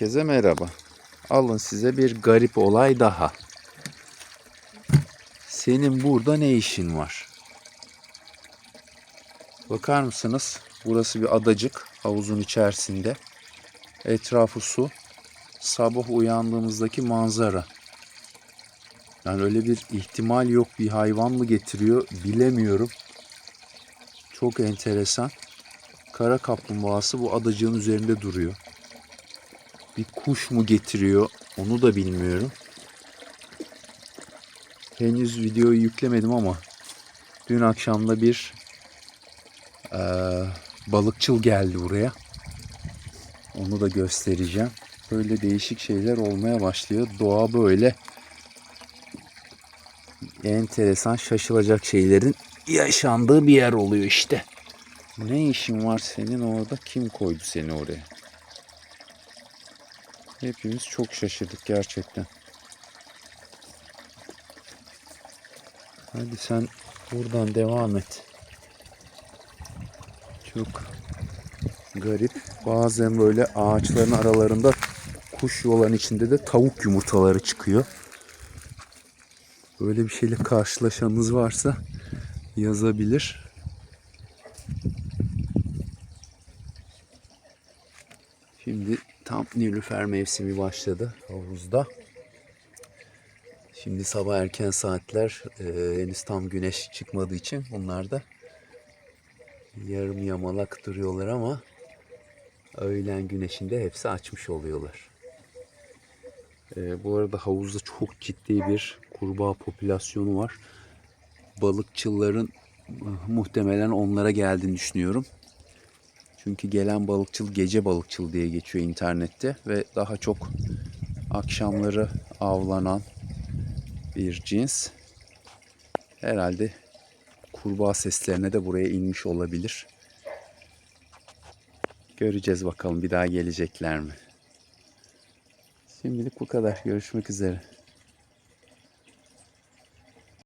Herkese merhaba. Alın size bir garip olay daha. Senin burada ne işin var? Bakar mısınız? Burası bir adacık havuzun içerisinde. Etrafı su. Sabah uyandığımızdaki manzara. Yani öyle bir ihtimal yok. Bir hayvan mı getiriyor bilemiyorum. Çok enteresan. Kara kaplumbağası bu adacığın üzerinde duruyor. Bir kuş mu getiriyor onu da bilmiyorum. Henüz videoyu yüklemedim ama dün akşamda bir eee, balıkçıl geldi buraya. Onu da göstereceğim. Böyle değişik şeyler olmaya başlıyor. Doğa böyle enteresan şaşılacak şeylerin yaşandığı bir yer oluyor işte. Ne işin var senin orada? Kim koydu seni oraya? Hepimiz çok şaşırdık gerçekten. Hadi sen buradan devam et. Çok garip. Bazen böyle ağaçların aralarında kuş yuvaların içinde de tavuk yumurtaları çıkıyor. Böyle bir şeyle karşılaşanınız varsa yazabilir. Şimdi tam nilüfer mevsimi başladı havuzda. Şimdi sabah erken saatler e, henüz tam güneş çıkmadığı için bunlar da yarım yamalak duruyorlar ama öğlen güneşinde hepsi açmış oluyorlar. E, bu arada havuzda çok ciddi bir kurbağa popülasyonu var. Balıkçıların muhtemelen onlara geldiğini düşünüyorum. Çünkü gelen balıkçıl gece balıkçıl diye geçiyor internette ve daha çok akşamları avlanan bir cins. Herhalde kurbağa seslerine de buraya inmiş olabilir. Göreceğiz bakalım bir daha gelecekler mi? Şimdilik bu kadar. Görüşmek üzere.